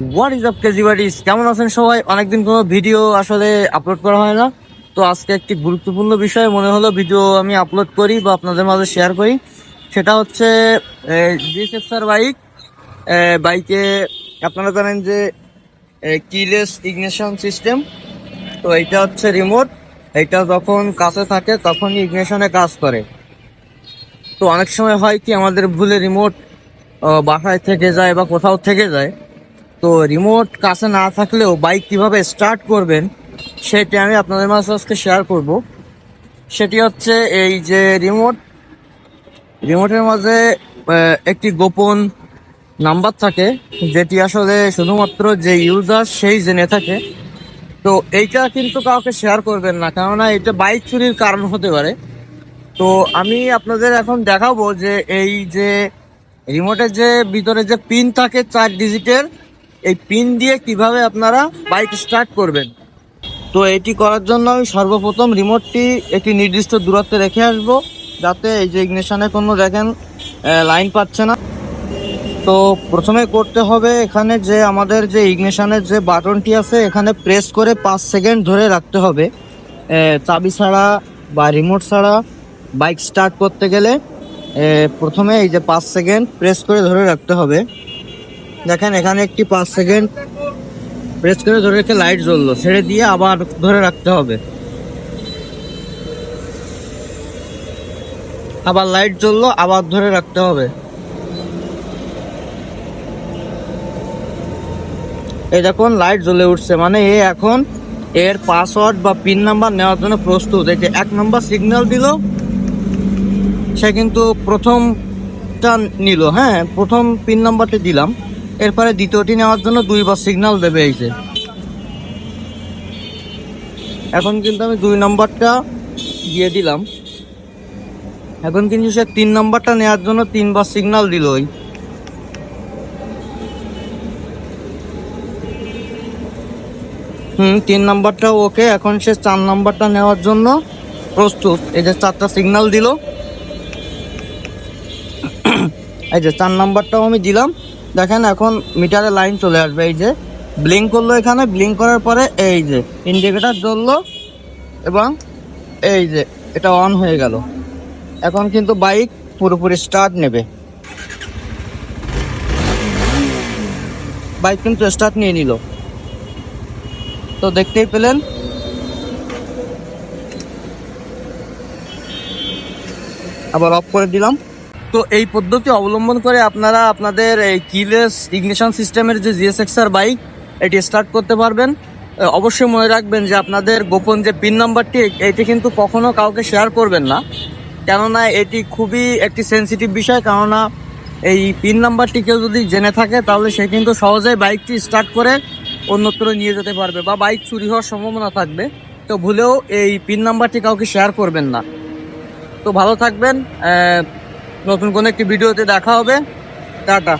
What is up KG buddies কেমন আছেন সবাই? অনেকদিন কোনো ভিডিও আসলে আপলোড করা হয় না। তো আজকে একটি গুরুত্বপূর্ণ বিষয় মনে হলো ভিডিও আমি আপলোড করি বা আপনাদের মাঝে শেয়ার করি। সেটা হচ্ছে ডিএসএক্সার বাইক বাইকে আপনারা জানেন যে কিলেস ইগনিশন সিস্টেম তো এইটা হচ্ছে রিমোট এইটা যখন কাছে থাকে তখন ইগনিশনে কাজ করে। তো অনেক সময় হয় কি আমাদের ভুলে রিমোট বাসায় থেকে যায় বা কোথাও থেকে যায়। তো রিমোট কাছে না থাকলেও বাইক কীভাবে স্টার্ট করবেন, সেটি আমি আপনাদের মাঝে আজকে শেয়ার করব। সেটি হচ্ছে এই যে রিমোট রিমোটের মাঝে একটি গোপন নাম্বার থাকে, যেটি আসলে শুধুমাত্র যে ইউজার সেই জেনে থাকে। তো এইটা কিন্তু কাউকে শেয়ার করবেন না, কেননা এটা বাইক চুরির কারণ হতে পারে। তো আমি আপনাদের এখন দেখাবো যে এই যে রিমোটের যে ভিতরে যে পিন থাকে চার ডিজিটের এই পিন দিয়ে কীভাবে আপনারা বাইক স্টার্ট করবেন? তো এটি করার জন্য আমি সর্বপ্রথম রিমোটটি একটি নির্দিষ্ট দূরত্বে রেখে আসব, যাতে এই যে ইগনিশনে কোনো দেখেন লাইন পাচ্ছে না। তো প্রথমে করতে হবে এখানে যে আমাদের যে ইগনিশনের যে বাটনটি আছে, এখানে প্রেস করে পাঁচ সেকেন্ড ধরে রাখতে হবে। চাবি ছাড়া বা রিমোট ছাড়া বাইক স্টার্ট করতে গেলে প্রথমে এই যে পাঁচ সেকেন্ড প্রেস করে ধরে রাখতে হবে। দেখেন, এখানে একটি পাঁচ সেকেন্ড প্রেস করে ধরে রেখে লাইট জ্বললো। ছেড়ে দিয়ে আবার ধরে রাখতে হবে। আবার লাইট জ্বললো, আবার ধরে রাখতে হবে। এই দেখুন লাইট জ্বলে উঠছে। মানে এ এখন এর পাসওয়ার্ড বা পিন নাম্বার নেওয়ার জন্য প্রস্তুত। এই যে এক নম্বর সিগন্যাল দিল, সে কিন্তু প্রথমটা নিল। হ্যাঁ প্রথম পিন নাম্বারটি দিলাম। এরপরে দ্বিতীয়টি নেওয়ার জন্য দুইবার সিগন্যাল দেবে এই যে। এখন কিন্তু আমি দুই নম্বরটা দিয়ে দিলাম। এখন কিন্তু সে তিন নম্বরটা নেওয়ার জন্য তিনবার সিগন্যাল দিল ওই। হুম, তিন নাম্বারটা ওকে এখন সে চার নম্বরটা নেওয়ার জন্য প্রস্তুত। এই যে চারটা সিগন্যাল দিল। এই যে চার নাম্বারটাও আমি দিলাম। দেখেন এখন মিটারে লাইন চলে আসবে, এই যে ব্লিঙ্ক করল এখানে, ব্লিঙ্ক করার পরে এই যে ইন্ডিকেটার জ্বললো এবং এই যে এটা অন হয়ে গেল। এখন কিন্তু বাইক পুরোপুরি স্টার্ট নেবে। বাইক কিন্তু স্টার্ট নিয়ে নিল। তো দেখতেই পেলেন। আবার অফ করে দিলাম। তো এই পদ্ধতি অবলম্বন করে আপনারা আপনাদের এই কিলেস ইগনিশন সিস্টেমের যে জিএসএক্সআর বাইক এটি স্টার্ট করতে পারবেন। অবশ্যই মনে রাখবেন যে আপনাদের গোপন যে পিন নাম্বারটি এটি কিন্তু কখনো কাউকে শেয়ার করবেন না। কেননা এটি খুবই একটি সেনসিটিভ বিষয়, কেননা এই পিন নাম্বারটি কেউ যদি জেনে থাকে, তাহলে সে কিন্তু সহজেই বাইকটি স্টার্ট করে অন্যত্র নিয়ে যেতে পারবে বা বাইক চুরি হওয়ার সম্ভাবনা থাকবে। তো ভুলেও এই পিন নাম্বারটি কাউকে শেয়ার করবেন না। তো ভালো থাকবেন নতুন কোনো একটি ভিডিওতে দেখা হবে। টাটা।